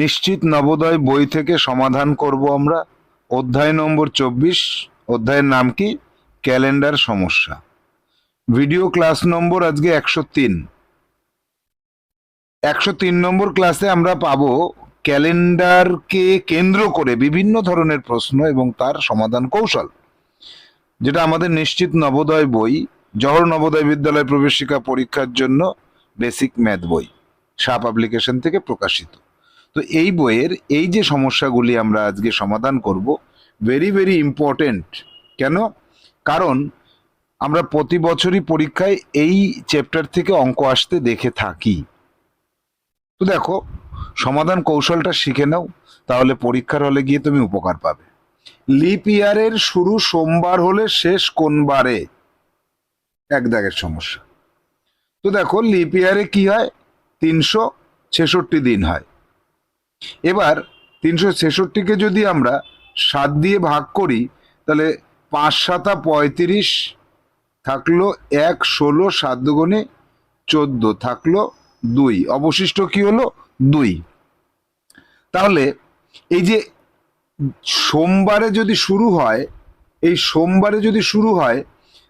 নিশ্চিত নবোদয় বই থেকে সমাধান করব আমরা। অধ্যায় নম্বর চব্বিশ, অধ্যায়ের নাম কি? ক্যালেন্ডার সমস্যা। ভিডিও ক্লাস নম্বর আজকে একশো তিন। একশো তিন নম্বর ক্লাসে আমরা পাবো ক্যালেন্ডারকে কেন্দ্র করে বিভিন্ন ধরনের প্রশ্ন এবং তার সমাধান কৌশল, যেটা আমাদের নিশ্চিত নবোদয় বই, জহর নবোদয় বিদ্যালয় প্রবেশিকা পরীক্ষার জন্য বেসিক ম্যাথ বই, সাপ অ্যাপ্লিকেশন থেকে প্রকাশিত। তো এই বইয়ের এই যে সমস্যাগুলি আমরা আজকে সমাধান করব ভেরি ভেরি ইম্পর্টেন্ট কেন? কারণ আমরা প্রতি বছরই পরীক্ষায় এই চ্যাপ্টার থেকে অঙ্ক আসতে দেখে থাকি। তো দেখো, সমাধান কৌশলটা শিখে নাও, তাহলে পরীক্ষার হলে গিয়ে তুমি উপকার পাবে। লিপ ইয়ারের শুরু সোমবার হলে শেষ কোন বারে? এক দাগের সমস্যা। তো দেখো লিপ ইয়ারে কি হয়? তিনশো ছেষট্টি দিন হয়। এবার তিনশো ছেষট্টিকে যদি আমরা সাত দিয়ে ভাগ করি, তাহলে পাঁচ সাতা পঁয়ত্রিশ থাকল এক, ষোলো, সাত দুগুণে চোদ্দ থাকল দুই। অবশিষ্ট কি হলো? দুই। তাহলে এই যে সোমবারে যদি শুরু হয়, এই সোমবারে যদি শুরু হয়,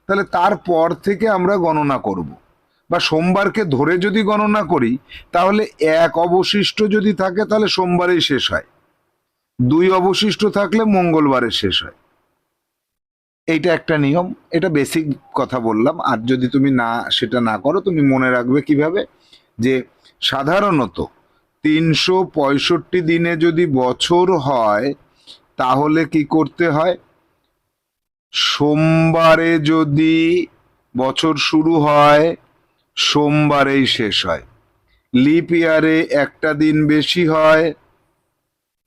তাহলে তারপর থেকে আমরা গণনা করব। বা সোমবারকে ধরে যদি গণনা করি, তাহলে এক অবশিষ্ট যদি থাকে, তাহলে সোমবারেই শেষ হয়। দুই অবশিষ্ট থাকলে মঙ্গলবারে শেষ হয়। এইটা একটা নিয়ম। এটা বেসিক কথা বললাম। আর যদি তুমি না, সেটা না করো, তুমি মনে রাখবে কীভাবে? যে সাধারণত তিনশো পঁয়ষট্টি দিনে যদি বছর হয়, তাহলে কি করতে হয়? সোমবারে যদি বছর শুরু হয় সোমবারেই শেষ হয়। লিপ ইয়ারে একটা দিন বেশি হয়,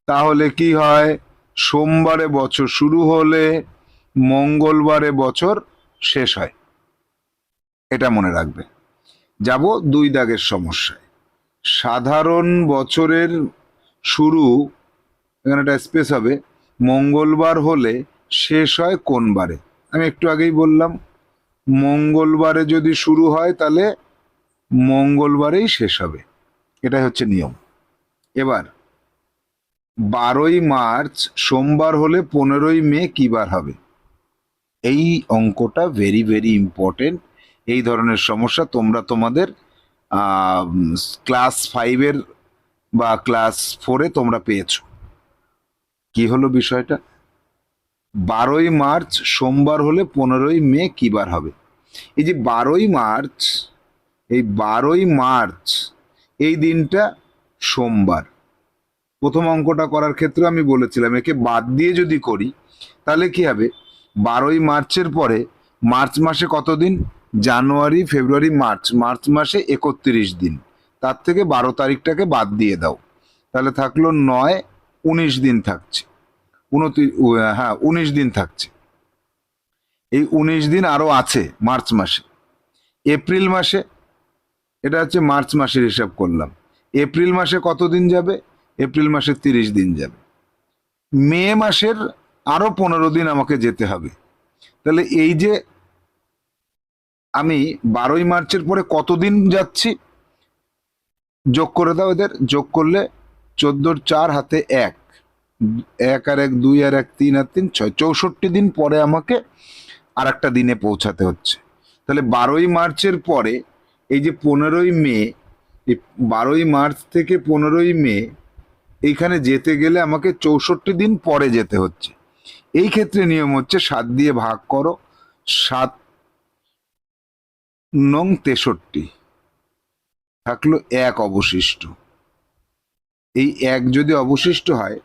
তাহলে কি হয়? সোমবারে বছর শুরু হলে মঙ্গলবারে বছর শেষ হয়। এটা মনে রাখবে। যাব দুই দাগের সমস্যায়। সাধারণ বছরের শুরু, এখানে একটা স্পেস হবে, মঙ্গলবার হলে শেষ হয় কোন বারে আমি একটু আগেই বললাম। মঙ্গলবারে যদি শুরু হয় তাহলে মঙ্গলবারেই শেষ হবে। এটাই হচ্ছে নিয়ম। এবার, বারোই মার্চ, সোমবার হলে পনেরোই মে কি বার হবে? এই অঙ্কটা ভেরি ভেরি ইম্পর্টেন্ট এই ধরনের সমস্যা তোমরা তোমাদের ক্লাস ফাইভের বা ক্লাস ফোরে তোমরা পেয়েছ। কি হলো বিষয়টা? বারোই মার্চ সোমবার হলে পনেরোই মে কি বার হবে? এই যে বারোই মার্চ, এই বারোই মার্চ, এই দিনটা সোমবার। প্রথম অঙ্কটা করার ক্ষেত্রে আমি বলেছিলাম, একে বাদ দিয়ে যদি করি, তাহলে কি হবে? বারোই মার্চের পরে মার্চ মাসে কত দিন? জানুয়ারি, ফেব্রুয়ারি, মার্চ। মার্চ মাসে একত্রিশ দিন। তার থেকে বারো তারিখটাকে বাদ দিয়ে দাও। তাহলে থাকল নয়, উনিশ দিন থাকছে। উনত্রিশ হ্যাঁ উনিশ দিন থাকছে। এই উনিশ দিন আরও আছে, মার্চ মাসে। এপ্রিল মাসে, এটা হচ্ছে মার্চ মাসের হিসাব করলাম। এপ্রিল মাসে কত দিন যাবে? এপ্রিল মাসে তিরিশ দিন যাবে। মে মাসের আরও পনেরো দিন আমাকে যেতে হবে। তাহলে এই যে আমি বারোই মার্চের পরে কতদিন যাচ্ছি? যোগ করে দাও এদের, যোগ করলে চোদ্দোর চার হাতে এক। এক আর এক, দুই আর এক, তিন আর তিন, ছয়। চৌষট্টি দিন পরে আমাকে আর একটা দিনে পৌঁছাতে হচ্ছে। তাহলে বারোই মার্চের পরে এই যে পনেরোই মে, এই বারোই মার্চ থেকে পনেরোই মে, এইখানে যেতে গেলে আমাকে চৌষট্টি দিন পরে যেতে হচ্ছে। এই ক্ষেত্রে নিয়ম হচ্ছে সাত দিয়ে ভাগ করো, সাত নং তেষট্টি। থাকল এক অবশিষ্ট। এই এক যদি অবশিষ্ট হয়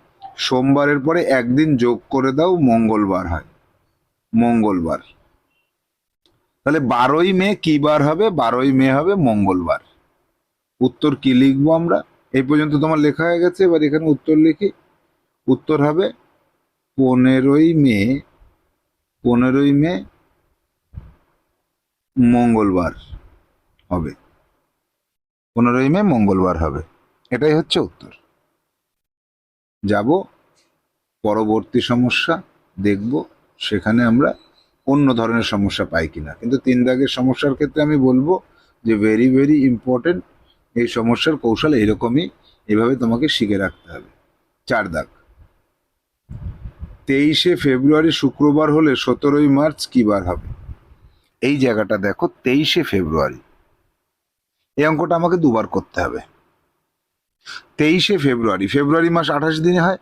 সোমবারের পরে একদিন যোগ করে দাও, মঙ্গলবার হয়। মঙ্গলবার। তাহলে বারোই মে কি বার হবে? বারোই মে হবে মঙ্গলবার। উত্তর কি লিখব আমরা? এই পর্যন্ত তোমার লেখা হয়ে গেছে, এবার এখানে উত্তর লিখি। উত্তর হবে পনেরোই মে পনেরোই মে মঙ্গলবার হবে। পনেরোই মে মঙ্গলবার হবে। এটাই হচ্ছে উত্তর। যাব, পরবর্তী সমস্যা দেখব, সেখানে আমরা অন্য ধরনের সমস্যা পাই কিনা। কিন্তু তিন দাগের সমস্যার ক্ষেত্রে আমি বলব যে ভেরি ভেরি ইম্পর্টেন্ট এই সমস্যার কৌশল এরকমই এভাবে তোমাকে শিখে রাখতে হবে। চার দাগ। তেইশে ফেব্রুয়ারি শুক্রবার হলে সতেরোই মার্চ কি বার হবে? এই জায়গাটা দেখো, তেইশে ফেব্রুয়ারি। এই অঙ্কটা আমাকে দুবার করতে হবে। তেইশে ফেব্রুয়ারি ফেব্রুয়ারি মাস আঠাশ দিনে হয়।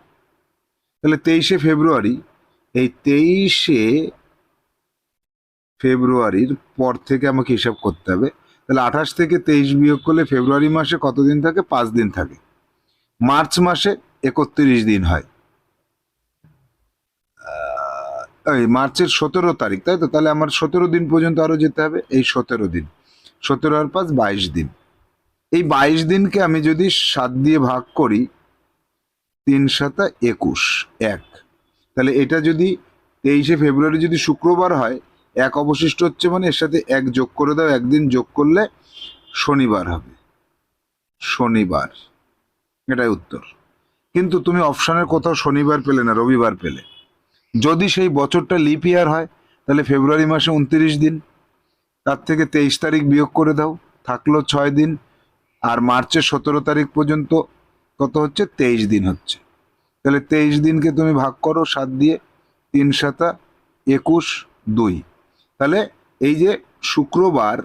তাহলে তেইশে ফেব্রুয়ারি, এই তেইশে ফেব্রুয়ারির পর থেকে আমাকে হিসাব করতে হবে। তাহলে আঠাশ থেকে তেইশ বিয়োগ করলে ফেব্রুয়ারি মাসে কতদিন থাকে? পাঁচ দিন থাকে। মার্চ মাসে একত্রিশ দিন হয়। এই মার্চের সতেরো তারিখ, তাই তো? তাহলে আমার সতেরো দিন পর্যন্ত আরও যেতে হবে। এই সতেরো দিন। সতেরো আর পাঁচ, বাইশ দিন। এই বাইশ দিনকে আমি যদি সাত দিয়ে ভাগ করি, তিন সাতা একুশ, এক। তাহলে এটা যদি তেইশে ফেব্রুয়ারি যদি শুক্রবার হয়, এক অবশিষ্ট হচ্ছে মানে এর সাথে এক যোগ করে দাও একদিন যোগ করলে শনিবার হবে। শনিবার। এটাই উত্তর। কিন্তু তুমি অপশানের কোথাও শনিবার পেলে না, রবিবার পেলে। যদি সেই বছরটা লিপ ইয়ার হয়, তাহলে ফেব্রুয়ারি মাসে উনত্রিশ দিন, তার থেকে তেইশ তারিখ বিয়োগ করে দাও, থাকল ছয় দিন আর মার্চের সতেরো তারিখ পর্যন্ত কত হচ্ছে? তেইশ দিন হচ্ছে। তাহলে তেইশ দিনকে তুমি ভাগ করো সাত দিয়ে তিন সাতা একুশ দুই। তাহলে এই যে শুক্রবার,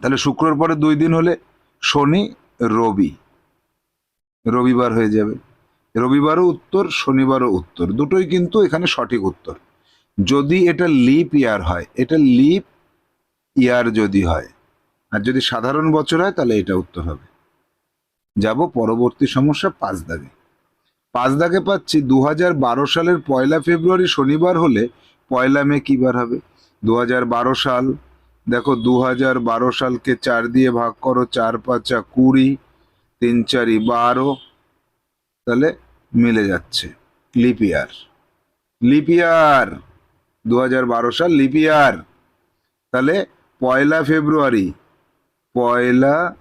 তাহলে শুক্রর পরে দুই দিন হলে শনি, রবি। রবিবার হয়ে যাবে। রবিবারও উত্তর, শনিবারও উত্তর। দুটোই কিন্তু এখানে সঠিক উত্তর। যদি এটা লিপ ইয়ার হয়, এটা লিপ ইয়ার যদি হয় আর যদি সাধারণ বছর হয়, তাহলে এটা উত্তর হবে। যাব পরবর্তী সমস্যা পাঁচ দাগে পাঁচ দাগে পাচ্ছি দু হাজার বারো সালের পয়লা ফেব্রুয়ারি শনিবার হলে পয়লা মে কি বার হবে? দু হাজার বারো সাল, দেখো দু হাজার বারো সালকে চার দিয়ে ভাগ করো, চার পাঁচা কুড়ি, তিন চারি বারো, তাহলে মিলে যাচ্ছে। লিপিয়ার লিপিয়ার দু হাজার বারো সাল লিপিয়ার তাহলে পয়লা ফেব্রুয়ারি পয়লা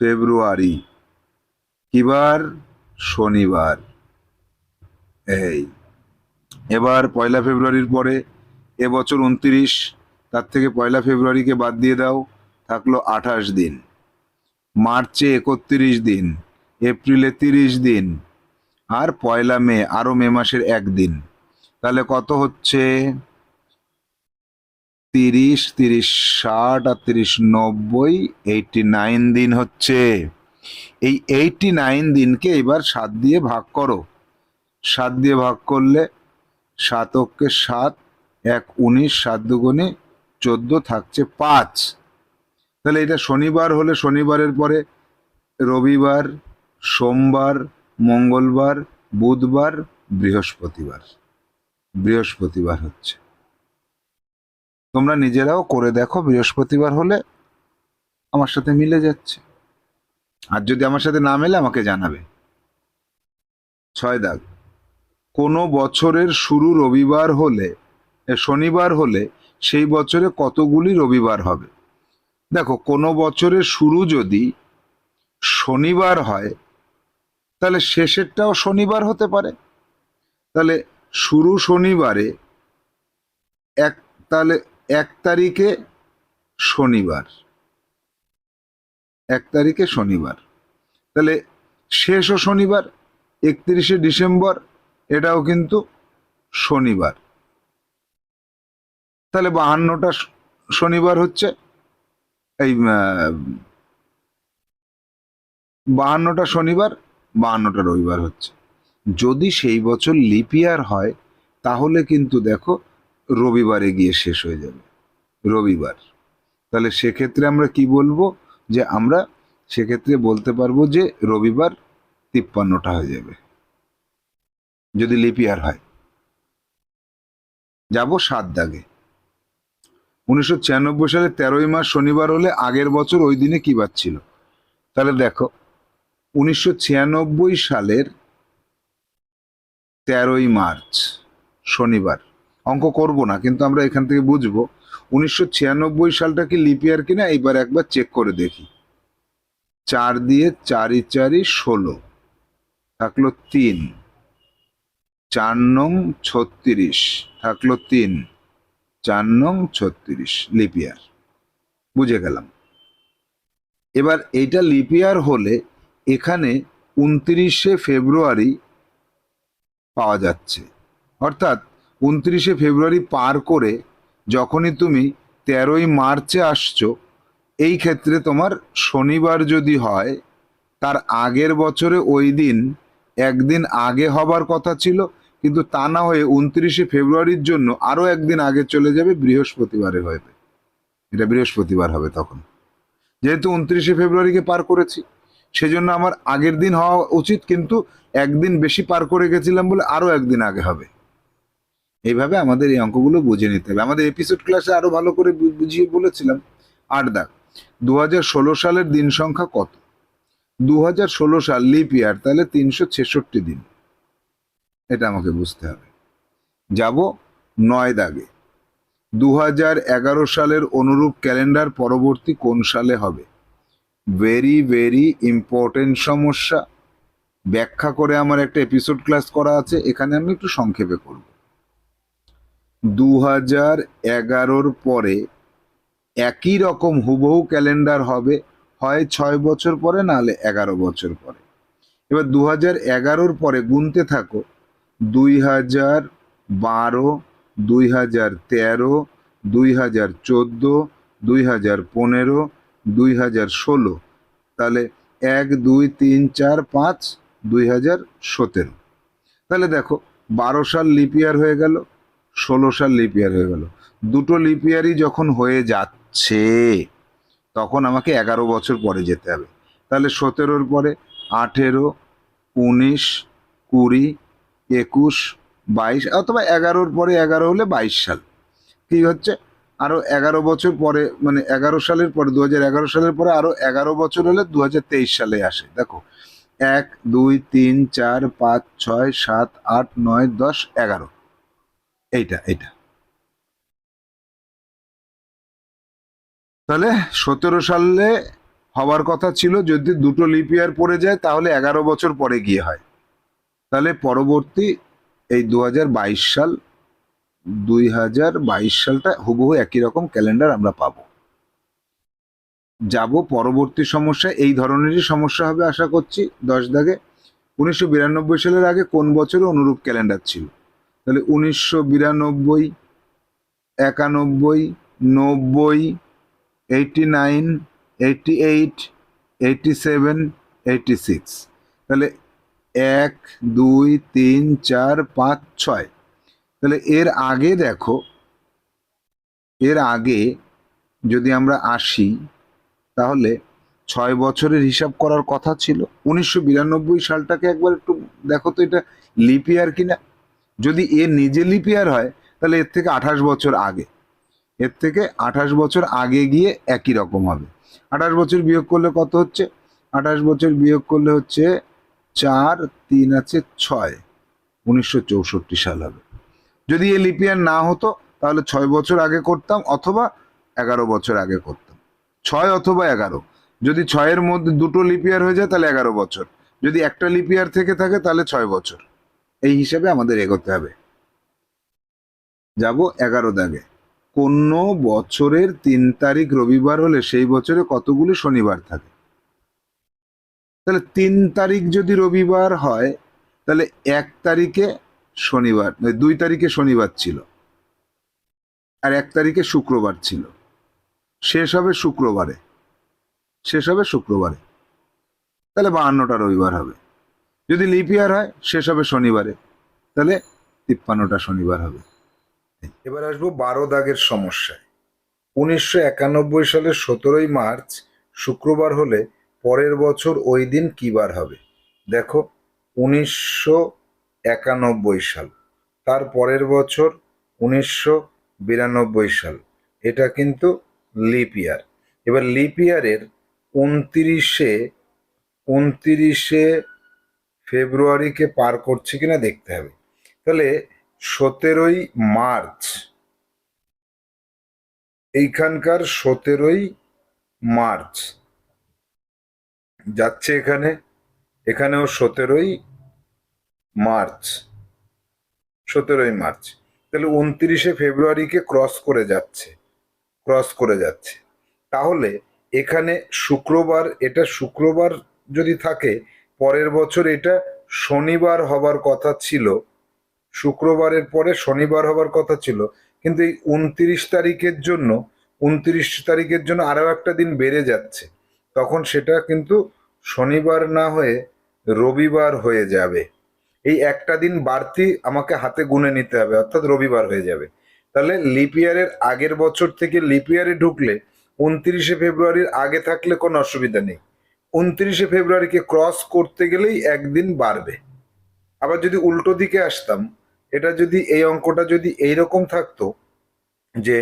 ফেব্রুয়ারি। কিবার? শনিবার। এই। এবার পয়লা ফেব্রুয়ারির পরে এবছর উনত্রিশ, তার থেকে পয়লা ফেব্রুয়ারিকে বাদ দিয়ে দাও, থাকল আঠাশ দিন। মার্চে একত্রিশ দিন, এপ্রিলে তিরিশ দিন, আর পয়লা মে, আরও মে মাসের একদিন তাহলে কত হচ্ছে? তিরিশ তিরিশ ষাট আর তিরিশ নব্বই এইটি নাইন দিন হচ্ছে। এই এইটি নাইন দিনকে এবার সাত দিয়ে ভাগ করো। সাত দিয়ে ভাগ করলে সাতককে সাত, এক উনিশ, সাত দুগুণে চোদ্দ থাকছে পাঁচ। তাহলে এটা শনিবার হলে শনিবারের পরে রবিবার, সোমবার, মঙ্গলবার, বুধবার, বৃহস্পতিবার। বৃহস্পতিবার হচ্ছে। তোমরা নিজেরাও করে দেখো, বৃহস্পতিবার হলে আমার সাথে মিলে যাচ্ছে। আর যদি আমার সাথে না মেলে, আমাকে জানাবে। ছয় দাগ। কোনো বছরের শুরু রবিবার হলে শনিবার হলে সেই বছরে কতগুলি রবিবার হবে? দেখো, কোনো বছরের শুরু যদি শনিবার হয়, তাহলে শেষেরটাও শনিবার হতে পারে। তাহলে শুরু শনিবারে এক, তাহলে এক তারিখে শনিবার। এক তারিখে শনিবার। তাহলে শেষও শনিবার, একত্রিশে ডিসেম্বর, এটাও কিন্তু শনিবার। তাহলে বাহান্নটা শনিবার হচ্ছে এই বাহান্নটা শনিবার, বাহান্নটা রবিবার হচ্ছে। যদি সেই বছর লিপিয়ার হয়, তাহলে কিন্তু দেখো রবিবারে গিয়ে শেষ হয়ে যাবে। রবিবার। তাহলে সেক্ষেত্রে আমরা কি বলব? যে আমরা সেক্ষেত্রে বলতে পারব যে রবিবার তিপ্পান্নটা হয়ে যাবে। যদি লিপিয়ার হয়। যাব সাত দাগে। উনিশশো ছিয়ানব্বই সালে তেরোই মাস শনিবার হলে আগের বছর ওই দিনে কি বার ছিল? তাহলে দেখো, উনিশশো ছিয়ানব্বই সালের তেরোই মার্চ শনিবার। অঙ্ক করব না, কিন্তু আমরা এখান থেকে বুঝব। উনিশশো ছিয়ানব্বই সালটা কি লিপিয়ার কিনা? এইবার একবার চেক করে দেখি। চার দিয়ে চারি চারি ষোলো, থাকল তিন। চার নং ছত্রিশ, থাকল তিন। চার নং ছত্রিশ লিপিয়ার বুঝে গেলাম। এবার এটা লিপিয়ার হলে এখানে উনত্রিশে ফেব্রুয়ারি পাওয়া যাচ্ছে। অর্থাৎ উনত্রিশে ফেব্রুয়ারি পার করে যখনই তুমি তেরোই মার্চে আসছো, এই ক্ষেত্রে তোমার শনিবার যদি হয়, তার আগের বছরে ওই দিন একদিন আগে হবার কথা ছিল, কিন্তু তা না হয়ে উনত্রিশে ফেব্রুয়ারির জন্য আরও একদিন আগে চলে যাবে বৃহস্পতিবারে হবে এটা বৃহস্পতিবার হবে তখন। যেহেতু উনত্রিশে ফেব্রুয়ারিকে পার করেছি, সেজন্য আমার আগের দিন হওয়া উচিত, কিন্তু একদিন বেশি পার করে গেছিলাম বলে আরও একদিন আগে হবে। এইভাবে আমাদের এই অঙ্কগুলো বুঝে নিতে হবে। আমাদের এপিসোড ক্লাসে আরও ভালো করে বুঝিয়ে বলেছিলাম। আট দাগ দু হাজার ষোলো সালের দিন সংখ্যা কত? দু হাজার ষোলো সাল লিপ ইয়ার তাহলে তিনশো ছেষট্টি দিন। এটা আমাকে বুঝতে হবে। যাব নয় দাগে। দু হাজার এগারো সালের অনুরূপ ক্যালেন্ডার পরবর্তী কোন সালে হবে? ভেরি ভেরি ইম্পর্টেন্ট সমস্যা। ব্যাখ্যা করে আমার একটা এপিসোড ক্লাস করা আছে, এখানে আমি একটু সংক্ষেপে করব। দু হাজার এগারোর পরে একই রকম হুবহু ক্যালেন্ডার হবে, হয় ছয় বছর পরে নাহলে এগারো বছর পরে। এবার দু হাজার এগারোর পরে গুনতে থাকো দুই হাজার বারো দুই হাজার তেরো দুই হাজার চোদ্দ দুই হাজার পনেরো দুই হাজার ষোলো, তাহলে এক, দুই, তিন, চার, পাঁচ দুই হাজার সতেরো। তাহলে দেখো, বারো সাল লিপিয়ার হয়ে গেল ষোলো সাল লিপিয়ার হয়ে গেল। দুটো লিপিয়ারই যখন হয়ে যাচ্ছে, তখন আমাকে এগারো বছর পরে যেতে হবে। তাহলে সতেরোর পরে আঠেরো, উনিশ, কুড়ি, একুশ, বাইশ, অথবা এগারোর পরে এগারো হলে বাইশ সাল। কি হচ্ছে? আরও এগারো বছর পরে মানে এগারো সালের পরে দু এগারো সালের পরে আরও এগারো বছর হলে দু হাজার তেইশ সালে আসে। দেখো, এক, দুই, তিন, চার, পাঁচ, ছয়, সাত, আট, নয়, দশ, এগারো। এইটা এইটা। তাহলে সতেরো সালে হওয়ার কথা ছিল, যদি দুটো লিপিয়ার পড়ে যায়, তাহলে এগারো বছর পরে গিয়ে হয়। তাহলে পরবর্তী এই দুহাজার বাইশ সাল দুই হাজার বাইশ সালটা হুবহু একই রকম ক্যালেন্ডার আমরা পাবো। যাব পরবর্তী সমস্যা, এই ধরনেরই সমস্যা হবে আশা করছি, দশ দাগে। উনিশশো বিরানব্বই সালের আগে কোন বছরে অনুরূপ ক্যালেন্ডার ছিল? তাহলে উনিশশো বিরানব্বই, একানব্বই, নব্বই eighty nine eighty eight eighty seven eighty six তাহলে এক, দুই, তিন, চার, পাঁচ, ছয়। তাহলে এর আগে দেখো, এর আগে যদি আমরা আসি, তাহলে ছয় বছরের হিসাব করার কথা ছিল। উনিশশো বিরানব্বই সালটাকে একবার একটু দেখো তো এটা লিপিয়ার কিনা। যদি এ নিজে লিপিয়ার হয়, তাহলে এর থেকে আঠাশ বছর আগে। এর থেকে আঠাশ বছর আগে গিয়ে একই রকম হবে। আঠাশ বছর বিয়োগ করলে কত হচ্ছে? আঠাশ বছর বিয়োগ করলে হচ্ছে চার, তিন আছে ছয়। উনিশশো সাল হবে। যদি এ লিপিয়ার না হতো, তাহলে ছয় বছর আগে করতাম অথবা এগারো বছর আগে করতাম। ছয় অথবা এগারো। যদি ছয়ের মধ্যে দুটো লিপিয়ার হয়ে যায়, তাহলে এগারো বছর। যদি একটা লিপিয়ার থেকে থাকে, তাহলে ছয় বছর। এই হিসাবে আমাদের এগোতে হবে। যাব এগারো দাগে। কোন বছরের তিন তারিখ রবিবার হলে সেই বছরে কতগুলি শনিবার থাকে? তাহলে তিন তারিখ যদি রবিবার হয় তাহলে এক তারিখে শনিবার নয়, দুই তারিখে শনিবার ছিল। আর এক তারিখে শুক্রবার ছিল। শেষ হবে শুক্রবারে। শেষ হবে শুক্রবারে। তাহলে বাহান্নটা রবিবার হবে। যদি লিপিয়ার হয়, শেষ হবে শনিবারে। তাহলে তিপ্পান্নটা শনিবার হবে। এবার আসব বারো দাগের সমস্যায়। উনিশশো একানব্বই সালের সতেরোই মার্চ, শুক্রবার হলে পরের বছর ওই দিন কি বার হবে? দেখো, উনিশশো একানব্বই সাল। তার পরের বছর উনিশশো বিরানব্বই সাল। এটা কিন্তু লিপ ইয়ার এবার লিপ ইয়ারের উনতিরিশে উনতিরিশে ফেব্রুয়ারিকে পার করছে কিনা দেখতে হবে। তাহলে সতেরোই মার্চ, এইখানকার সতেরোই মার্চ যাচ্ছে এখানে, এখানেও সতেরোই মার্চ সতেরোই মার্চ। তাহলে উনত্রিশে ফেব্রুয়ারিকে ক্রস করে যাচ্ছে, ক্রস করে যাচ্ছে। তাহলে এখানে শুক্রবার, এটা শুক্রবার যদি থাকে পরের বছর এটা শনিবার হবার কথা ছিল। শুক্রবারের পরে শনিবার হবার কথা ছিল। কিন্তু এই উনত্রিশ তারিখের জন্য, উনত্রিশ তারিখের জন্য আরও একটা দিন বেড়ে যাচ্ছে। তখন সেটা কিন্তু শনিবার না হয়ে রবিবার হয়ে যাবে। এই একটা দিন বাড়তি আমাকে হাতে গুনে নিতে হবে, অর্থাৎ রবিবার হয়ে যাবে। তাহলে লিপিয়ারের আগের বছর থেকে লিপিয়ারে ঢুকলে উনত্রিশে ফেব্রুয়ারির আগে থাকলে কোনো অসুবিধা নেই। উনত্রিশে ফেব্রুয়ারিকে ক্রস করতে গেলেই একদিন বাড়বে। আবার যদি উল্টো দিকে আসতাম, এটা যদি, এই অঙ্কটা যদি এইরকম থাকতো যে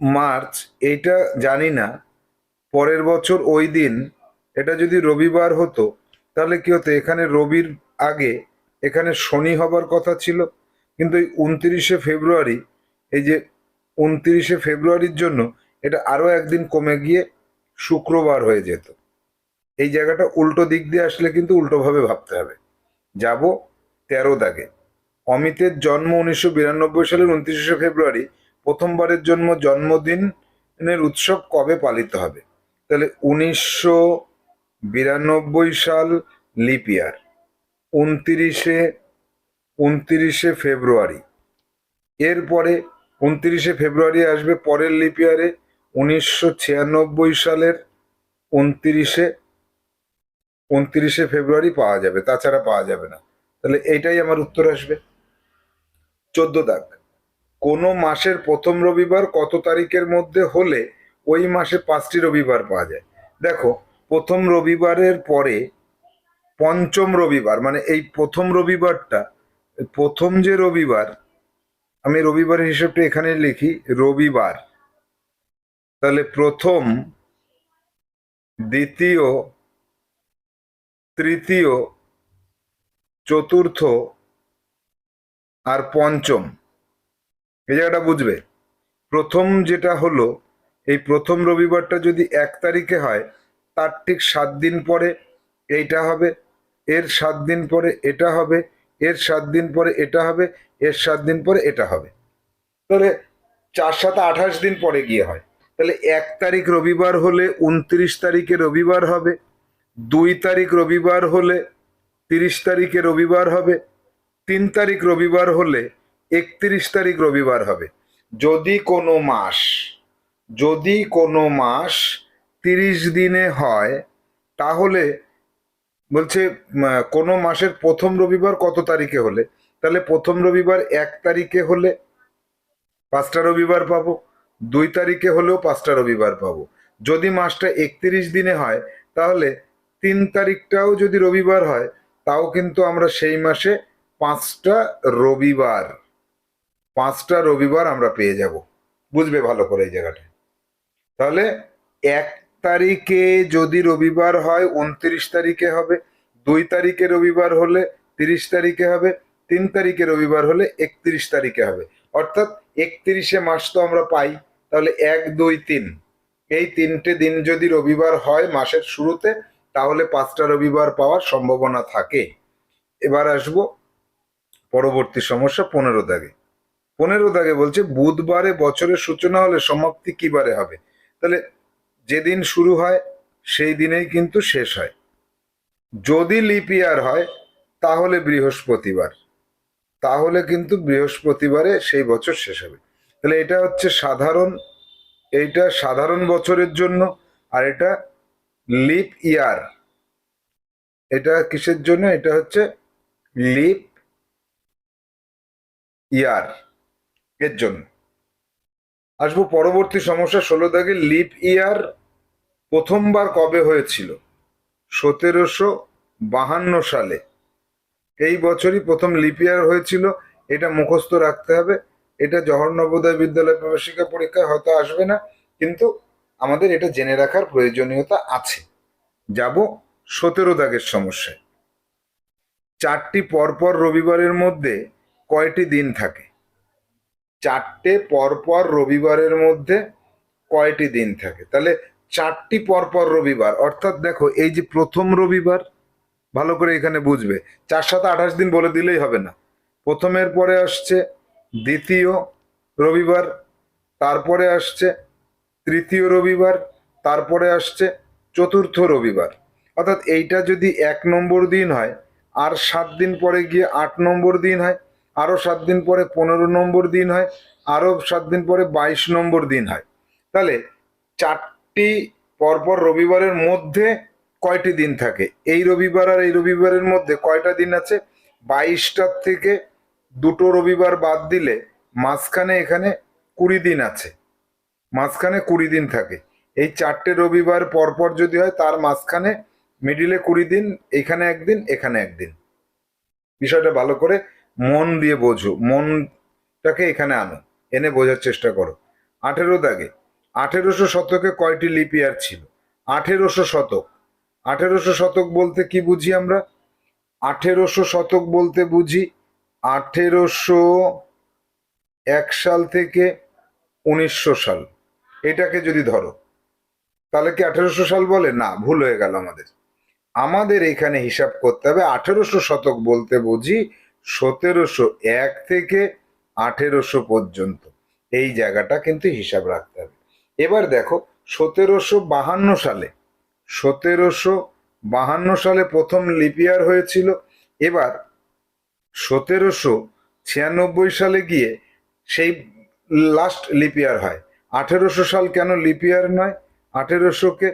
মার্চ, এইটা জানি না, পরের বছর ওই দিন এটা যদি রবিবার হতো, তাহলে কি হতো, এখানে রবির আগে, এখানে শনি হবার কথা ছিল, কিন্তু এই উনত্রিশে ফেব্রুয়ারি, এই যে উনত্রিশে ফেব্রুয়ারির জন্য এটা আরও একদিন কমে গিয়ে শুক্রবার হয়ে যেত। এই জায়গাটা উল্টো দিক দিয়ে আসলে কিন্তু উল্টোভাবে ভাবতে হবে। যাব তেরো দাগে। অমিতের জন্ম উনিশশো বিরানব্বই সালের উনত্রিশে ফেব্রুয়ারি। প্রথমবারের জন্ম জন্মদিনের উৎসব কবে পালিত হবে? তাহলে উনিশশো বিরানব্বই সাল লিপ ইয়ার, উনত্রিশে উনত্রিশে ফেব্রুয়ারি। এরপরে উনত্রিশে ফেব্রুয়ারি আসবে পরের লিপিয়ারে উনিশশো ছিয়ানব্বই সালের উনত্রিশে উনত্রিশে ফেব্রুয়ারি পাওয়া যাবে, তাছাড়া পাওয়া যাবে না। তাহলে এইটাই আমার উত্তর আসবে। চোদ্দ দাগ। কোনো মাসের প্রথম রবিবার কত তারিখের মধ্যে হলে ওই মাসে পাঁচটি রবিবার পাওয়া যায়? দেখো, প্রথম রবিবারের পরে পঞ্চম রবিবার মানে এই প্রথম রবিবারটা, প্রথম যে রবিবার, আমি রবিবারের হিসেবটা এখানে লিখি, রবিবার। তাহলে প্রথম, দ্বিতীয় তৃতীয়, চতুর্থ আর পঞ্চম। এই জায়গাটা বুঝবে? প্রথম যেটা হলো, এই প্রথম রবিবারটা যদি এক তারিখে হয়, তার ঠিক সাত দিন পরে এইটা হবে, এর সাত দিন পরে এটা হবে, এর সাত দিন পরে এটা হবে, এর সাত দিন পরে এটা হবে। তাহলে চার সাত আঠাশ দিন পরে গিয়ে হয়। তাহলে এক তারিখ রবিবার হলে উনত্রিশ তারিখে রবিবার হবে। দুই তারিখ রবিবার হলে তিরিশ তারিখে রবিবার হবে, তিন তারিখ রবিবার হলে একত্রিশ তারিখ রবিবার হবে। যদি কোনো মাস, যদি কোনো মাস তিরিশ দিনে হয়, তাহলে বলছে কোনো মাসের প্রথম রবিবার কত তারিখে হলে? তাহলে প্রথম রবিবার এক তারিখে হলে পাঁচটা রবিবার পাবো, দুই তারিখে হলেও পাঁচটা রবিবার পাবো। যদি মাসটা একত্রিশ দিনে হয়, তাহলে তিন তারিখটাও যদি রবিবার হয়, তাও কিন্তু আমরা সেই মাসে পাঁচটা রবিবার পাঁচটা রবিবার আমরা পেয়ে যাব। বুঝবে ভালো করে এই জায়গাটা। তাহলে এক তারিখে যদি রবিবার হয়, উনত্রিশ তারিখে হবে, দুই তারিখে রবিবার হলে তিরিশ তারিখে হবে, তিন তারিখে রবিবার হলে একত্রিশ তারিখে হবে। অর্থাৎ একত্রিশে মাস তো আমরা পাই, তাহলে এক, দুই, তিন। এই তিনটে দিন যদি রবিবার হয়, মাসের শুরুতে তাহলে পাঁচটা রবিবার পাওয়ার সম্ভাবনা থাকে। এবার আসব পরবর্তী সমস্যা পনেরো দাগে। পনেরো দাগে বলছে, বুধবারে বছরের সূচনা হলে সমাপ্তি কি বারে হবে? তাহলে যেদিন শুরু হয়, সেই দিনেই কিন্তু শেষ হয়। যদি লিপ ইয়ার হয়, তাহলে বৃহস্পতিবার। তাহলে কিন্তু বৃহস্পতিবারে সেই বছর শেষ হবে। তাহলে এটা হচ্ছে সাধারণ, এইটা সাধারণ বছরের জন্য, আর এটা লিপ ইয়ার। এটা কিসের জন্য? এটা হচ্ছে লিপ ইয়ার এর জন্য। আসব পরবর্তী সমস্যা, ষোলো দাগে লিপ ইয়ার প্রথমবার কবে হয়েছিল? সতেরোশো বাহান্ন সালে। এই বছরই প্রথম লিপ ইয়ার হয়েছিল। এটা মুখস্থ রাখতে হবে। এটা জওহর নবোদয় বিদ্যালয় প্রবেশিকা পরীক্ষায় হয়তো আসবে না, কিন্তু আমাদের এটা জেনে রাখার প্রয়োজনীয়তা আছে। যাব সতেরো দাগের সমস্যায় চারটি পরপর রবিবারের মধ্যে কয়টি দিন থাকে? চারটে পরপর রবিবারের মধ্যে কয়টি দিন থাকে? তাহলে চারটি পরপর রবিবার, অর্থাৎ দেখো এই যে প্রথম রবিবার, ভালো করে এখানে বুঝবে। চার সাথে আঠাশ দিন বলে দিলেই হবে না। প্রথমের পরে আসছে দ্বিতীয় রবিবার, তারপরে আসছে তৃতীয় রবিবার, তারপরে আসছে চতুর্থ রবিবার। অর্থাৎ এইটা যদি এক নম্বর দিন হয়, আর সাত দিন পরে গিয়ে আট নম্বর দিন হয়, আরও সাত দিন পরে পনেরো নম্বর দিন হয়, আরও সাত দিন পরে বাইশ নম্বর দিন হয়। তাহলে চারটি পরপর রবিবারের মধ্যে কয়টি দিন থাকে? এই রবিবার আর এই রবিবারের মধ্যে কয়টা দিন আছে? বাইশটার থেকে দুটো রবিবার বাদ দিলে মাঝখানে এখানে কুড়ি দিন আছে। মাঝখানে কুড়ি দিন থাকে। এই চারটে রবিবার পরপর যদি হয়, তার মাঝখানে মিডিলে কুড়ি দিন, এখানে একদিন এখানে একদিন। বিষয়টা ভালো করে মন দিয়ে বোঝো। মনটাকে এখানে আনো। এনে বোঝার চেষ্টা করো। আঠেরো দাগে। আঠেরোশো শতকে কয়টি লিপিয়ার ছিল? আঠেরোশো শতক। আঠেরোশো শতক বলতে কি বুঝি আমরা? আঠেরোশো শতক বলতে বুঝি আঠেরোশো এক সাল থেকে উনিশশো সাল। এটাকে যদি ধরো, তাহলে কি আঠেরোশো সাল বলে? না, ভুল হয়ে গেল আমাদের। আমাদের এখানে হিসাব করতে হবে, আঠেরোশো শতক বলতে বুঝি সতেরোশো এক থেকে আঠেরোশো পর্যন্ত। এই জায়গাটা কিন্তু হিসাব রাখতে হবে। এবার দেখো, সতেরোশো বাহান্ন সালে, সতেরোশো বাহান্ন সালে প্রথম লিপিয়ার হয়েছিল। এবার সতেরোশো ছিয়ানব্বই সালে গিয়ে সেই লাস্ট লিপিয়ার হয়। আঠেরোশো সাল কেন লিপিয়ার নয়? আঠেরোশোকে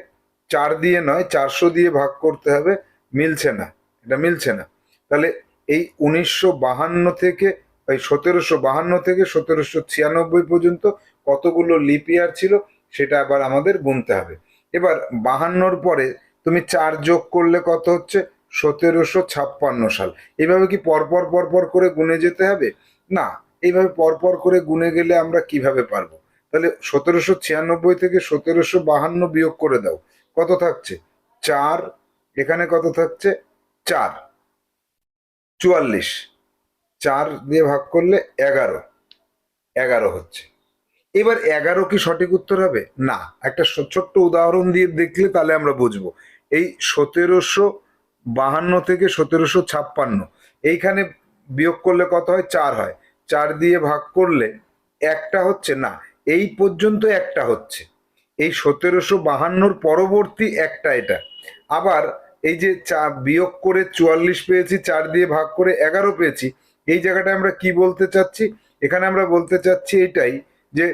চার দিয়ে নয়, চারশো দিয়ে ভাগ করতে হবে, মিলছে না। এটা মিলছে না। তাহলে এই উনিশশো বাহান্ন থেকে, এই সতেরোশো বাহান্ন থেকে সতেরোশো ছিয়ানব্বই পর্যন্ত কতগুলো লিপিয়ার ছিল, সেটা আবার আমাদের গুনতে হবে। এবার বাহান্নর পরে তুমি চার যোগ করলে কত হচ্ছে? সতেরোশো ছাপ্পান্ন সাল। এভাবে কি পরপর পরপর করে গুনে যেতে হবে? না, এইভাবে পরপর করে গুনে গেলে আমরা কীভাবে পারব? তাহলে সতেরোশো ছিয়ানব্বই থেকে সতেরোশো বাহান্ন বিয়োগ করে দাও। কত থাকছে? চার। এখানে কত থাকছে? চার। চুয়াল্লিশ। চার দিয়ে ভাগ করলে এগারো। এগারো হচ্ছে। এবার এগারো কি সঠিক উত্তর হবে? না। একটা ছোট্ট উদাহরণ দিয়ে দেখলে তাহলে আমরা বুঝব। এই সতেরোশো বাহান্ন থেকে সতেরোশো ছাপ্পান্ন। এইখানে বিয়োগ করলে কত হয়? চার হয়। চার দিয়ে ভাগ করলে একটা হচ্ছে না। এই পর্যন্ত একটা হচ্ছে। এই সতেরোশো বাহান্নর পরবর্তী একটা এটা। আবার এই যে চা, বিয়োগ করে চুয়াল্লিশ পেয়েছি, চার দিয়ে ভাগ করে এগারো পেয়েছি, এই জায়গাটায় আমরা কি বলতে চাচ্ছি? এখানে আমরা বলতে চাচ্ছি এটাই যে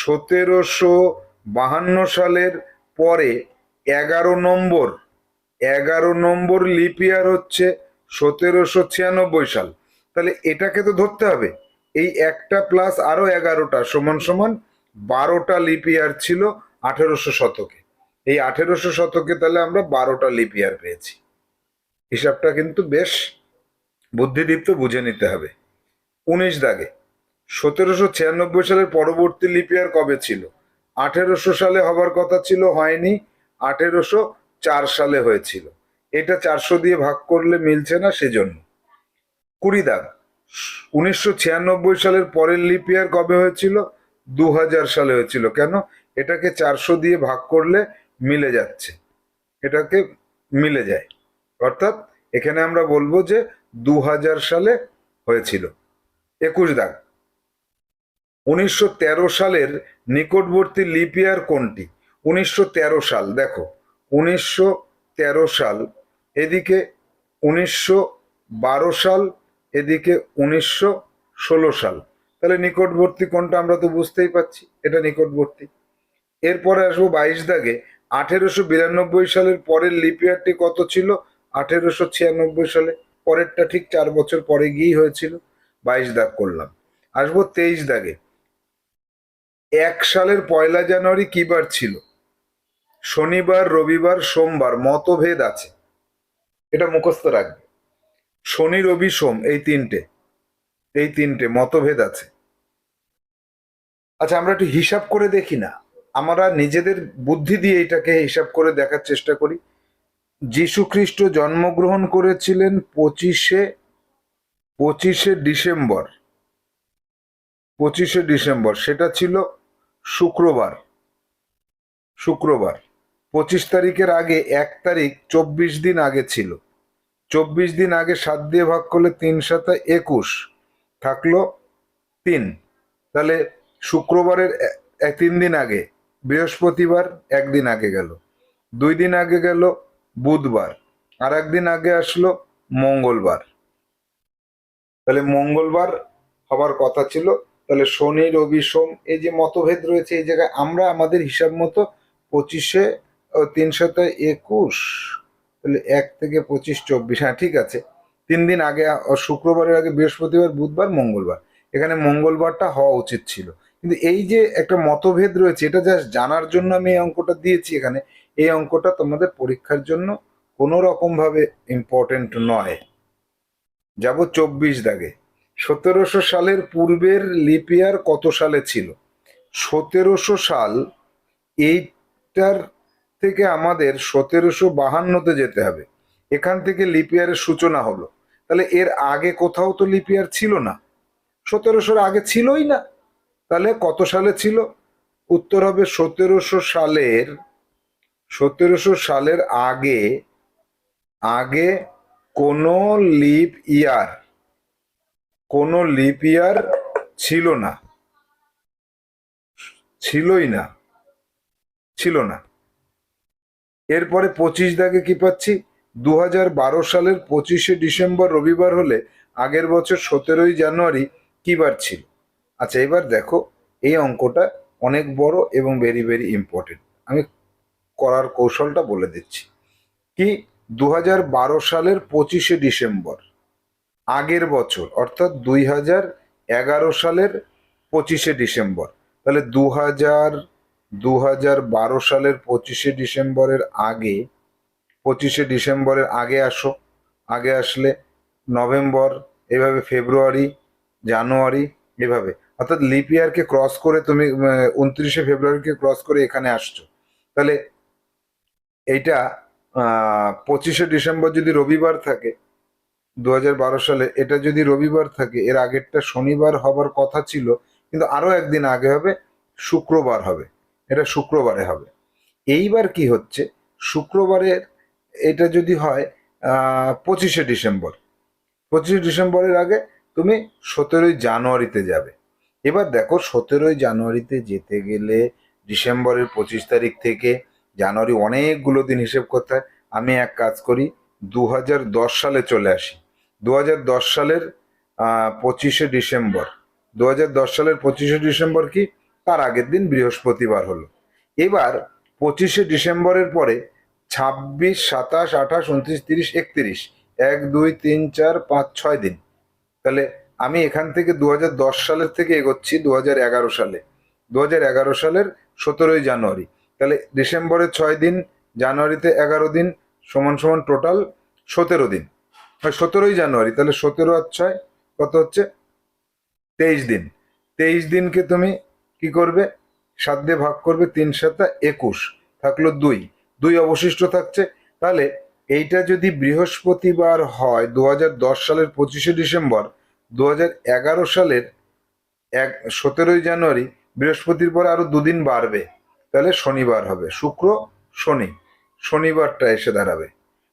সতেরোশো বাহান্ন সালের পরে এগারো নম্বর এগারো নম্বর লিপিয়ার হচ্ছে সতেরোশো ছিয়ানব্বই সাল। তাহলে এটাকে তো ধরতে হবে। এই একটা প্লাস আরও এগারোটা সমান সমান বারোটা লিপিয়ার ছিল আঠেরোশো শতকে। এই আঠেরোশো শতকে তাহলে আমরা বারোটা লিপিয়ার পেয়েছি। হিসাবটা কিন্তু বেশ বুদ্ধিদীপ্ত বুঝে নিতে হবে। উনিশ দাগে, সতেরোশো ছিয়ানব্বই সালের পরবর্তী লিপিয়ার কবে ছিল? আঠেরোশো সালে হবার কথা ছিল, হয়নি। আঠেরোশো চার সালে হয়েছিল। এটা চারশো দিয়ে ভাগ করলে মিলছে না সেজন্য। কুড়ি দাগ, উনিশশো ছিয়ানব্বই সালের পরের লিপিয়ার কবে হয়েছিল? দু হাজার সালে হয়েছিল। কেন? এটাকে চারশো দিয়ে ভাগ করলে মিলে যাচ্ছে। এটাকে মিলে যায়। অর্থাৎ এখানে আমরা বলব যে দু হাজার সালে হয়েছিল। একুশ দাগ। উনিশশো তেরো সালের নিকটবর্তী লিপিয়ার কোনটি? উনিশশো তেরো সাল। দেখো, উনিশশো তেরো সাল, এদিকে উনিশশো বারো সাল, এদিকে উনিশশো ষোলো সাল। তাহলে নিকটবর্তী কোনটা আমরা তো বুঝতেই পাচ্ছি এটা নিকটবর্তী। এরপরে আসব বাইশ দাগে, আঠেরোশো বিরানব্বই সালের পরের লিপিয়ারটি কত ছিল? আঠেরোশো ছিয়ানব্বই সালে, পরেরটা ঠিক চার বছর পরে গিয়েই হয়েছিল, বাইশ দাগ করলাম। আসব তেইশ দাগে, এক সালের পয়লা জানুয়ারি কি বার ছিল? শনিবার, রবিবার, সোমবার, মতভেদ আছে। এটা মুখস্থ রাখবে। শনি, রবি, সোম, এই তিনটে এই তিনটে মতভেদ আছে। আচ্ছা আমরা একটু হিসাব করে দেখি না। আমরা নিজেদের বুদ্ধি দিয়ে এটাকে হিসাব করে দেখার চেষ্টা করি। যীশু খ্রিস্ট জন্মগ্রহণ করেছিলেন পঁচিশে পঁচিশে ডিসেম্বর। পঁচিশে ডিসেম্বর, সেটা ছিল শুক্রবার। শুক্রবার। পঁচিশ তারিখের আগে, এক তারিখ চব্বিশ দিন আগে ছিল। চব্বিশ দিন আগে সাত দিয়ে ভাগ করলে তিন সাতা একুশ, থাকল তিন। তাহলে শুক্রবারের তিন দিন আগে, বৃহস্পতিবার একদিন আগে গেল। দুই দিন আগে গেল বুধবার, আর একদিন আগে আসলো মঙ্গলবার। তাহলে মঙ্গলবার হবার কথা ছিল, তাহলে শনি, রবি, সোম, এই যে মতভেদ রয়েছে এই জায়গায়, আমরা আমাদের হিসাব মতো পঁচিশে তিন শত একুশ, তাহলে এক থেকে পঁচিশ, চব্বিশ হ্যাঁ ঠিক আছে। তিন দিন আগে শুক্রবারের আগে বৃহস্পতিবার, বুধবার, মঙ্গলবার। এখানে মঙ্গলবারটা হওয়া উচিত ছিল। কিন্তু এই যে একটা মতভেদ রয়েছে, এটা জাস্ট জানার জন্য আমি এই অঙ্কটা দিয়েছি এখানে। এই অঙ্কটা তোমাদের পরীক্ষার জন্য কোনো রকম ভাবে ইম্পর্টেন্ট নয়। যাব চব্বিশ দাগে। সতেরোশো সালের পূর্বের লিপিয়ার কত সালে ছিল? সতেরোশো সাল এইটার থেকে আমাদের সতেরোশো বাহান্নতে যেতে হবে। এখান থেকে লিপিয়ারের সূচনা হলো। তাহলে এর আগে কোথাও তো লিপিয়ার ছিল না। সতেরোশোর আগে ছিলই না। তাহলে কত সালে ছিল? উত্তর হবে সতেরোশো সালের সতেরোশো সালের আগে আগে কোনো লিপ ইয়ার, কোনো লিপ ইয়ার ছিল না। ছিলই না, ছিল না। এরপরে পঁচিশ দাগে কি পাচ্ছি? দু সালের পঁচিশে ডিসেম্বর রবিবার হলে আগের বছর সতেরোই জানুয়ারি কি বার ছিল? আচ্ছা এবার দেখো, এই অঙ্কটা অনেক বড় এবং ভেরি ভেরি ইম্পর্টেন্ট আমি করার কৌশলটা বলে দিচ্ছি। কি দু সালের পঁচিশে ডিসেম্বর, আগের বছর, অর্থাৎ দুই হাজার এগারো সালের পঁচিশে ডিসেম্বর। তাহলে দু হাজার দু হাজার বারো সালের পঁচিশে ডিসেম্বরের আগে, পঁচিশে ডিসেম্বরের আগে আসো। আগে আসলে নভেম্বর, এভাবে ফেব্রুয়ারি, জানুয়ারি, এভাবে। অর্থাৎ লিপ ইয়ারকে ক্রস করে তুমি উনত্রিশে ফেব্রুয়ারিকে ক্রস করে এখানে আসছো। তাহলে এইটা পঁচিশে ডিসেম্বর যদি রবিবার থাকে দু সালে এটা যদি রবিবার থাকে, এর আগেরটা শনিবার হবার কথা ছিল, কিন্তু আরও একদিন আগে হবে, শুক্রবার হবে। এটা শুক্রবারে হবে। এইবার কি হচ্ছে, শুক্রবারের এটা যদি হয় পঁচিশে ডিসেম্বর পঁচিশে ডিসেম্বরের আগে তুমি সতেরোই জানুয়ারিতে যাবে। এবার দেখো সতেরোই জানুয়ারিতে যেতে গেলে ডিসেম্বরের পঁচিশ তারিখ থেকে জানুয়ারি অনেকগুলো দিন হিসেব করতে হয়। আমি এক কাজ করি দু সালে চলে আসি। দু সালের পঁচিশে ডিসেম্বর। দু সালের পঁচিশে ডিসেম্বর কি? তার আগের দিন বৃহস্পতিবার হলো। এবার পঁচিশে ডিসেম্বরের পরে ছাব্বিশ, সাতাশ, আঠাশ, উনত্রিশ, তিরিশ, একত্রিশ। এক, দুই, তিন, চার, পাঁচ, ছয় দিন। তাহলে আমি এখান থেকে দু সালের থেকে এগোচ্ছি দু সালে। দু সালের সতেরোই জানুয়ারি। তাহলে ডিসেম্বরের ছয় দিন, জানুয়ারিতে এগারো দিন, সমান সমান টোটাল সতেরো দিন। সতেরোই জানুয়ারি, তাহলে সতেরো আর ছয় কত হচ্ছে? তেইশ দিন। তেইশ দিনকে তুমি কি করবে? সাত দিয়ে ভাগ করবে তিন সাতটা একুশ, থাকল দুই। দুই অবশিষ্ট থাকছে। তাহলে এইটা যদি বৃহস্পতিবার হয় দু হাজার দশ সালের পঁচিশে ডিসেম্বর দু হাজার এগারো সালের এক, সতেরোই জানুয়ারি বৃহস্পতির পরে আরও দুদিন বাড়বে। তাহলে শনিবার হবে। শুক্র, শনি। শনিবারটা এসে দাঁড়াবে।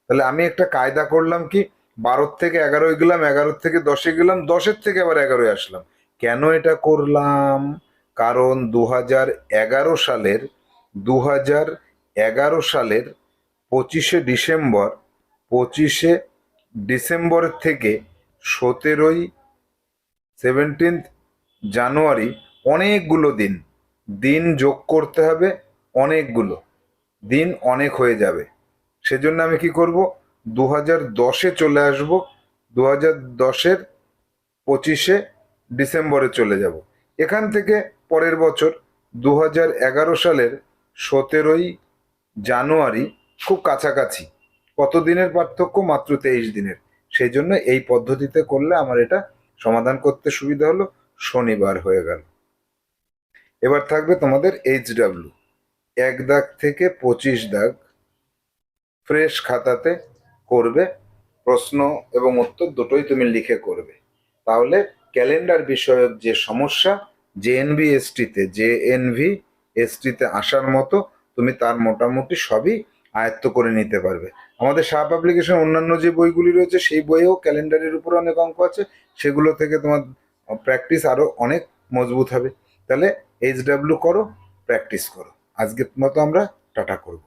তাহলে আমি একটা কায়দা করলাম কি, বারোর থেকে এগারোয় গেলাম, এগারোর থেকে দশে গেলাম, দশের থেকে আবার এগারোয় আসলাম। কেন এটা করলাম? কারণ দু এগারো সালের, দু এগারো সালের পঁচিশে ডিসেম্বর, পঁচিশে ডিসেম্বরের থেকে সতেরোই সেভেন্টিন্থ জানুয়ারি অনেকগুলো দিন। দিন যোগ করতে হবে অনেকগুলো। দিন অনেক হয়ে যাবে। সেজন্য আমি কি করব? দু হাজার দশে চলে আসব। দু হাজার দশের পঁচিশে ডিসেম্বরে চলে যাব। এখান থেকে পরের বছর দু হাজার এগারো সালের সতেরোই জানুয়ারি খুব কাছাকাছি। কত দিনের পার্থক্য? মাত্র তেইশ দিনের। সেই জন্য এই পদ্ধতিতে করলে আমার এটা সমাধান করতে সুবিধা হলো, শনিবার হয়ে গেল। এবার থাকবে তোমাদের এইচ ডাব্লিউ এক দাগ থেকে পঁচিশ দাগ ফ্রেশ খাতাতে করবে, প্রশ্ন এবং উত্তর দুটোই তুমি লিখে করবে। তাহলে ক্যালেন্ডার বিষয়ক যে সমস্যা জেএনভি এসটিতে জে এনভি এসটিতে আসার মতো তুমি তার মোটামুটি সবই আয়ত্ত করে নিতে পারবে। আমাদের সাপ অ্যাপ্লিকেশন অন্যান্য যে বইগুলি রয়েছে, সেই বইয়েও ক্যালেন্ডারের উপর অনেক অঙ্ক আছে। সেগুলো থেকে তোমার প্র্যাকটিস আরও অনেক মজবুত হবে। তাহলে এইচ ডাব্লিউ করো প্র্যাকটিস করো। আজকের মতো আমরা টাটা করব।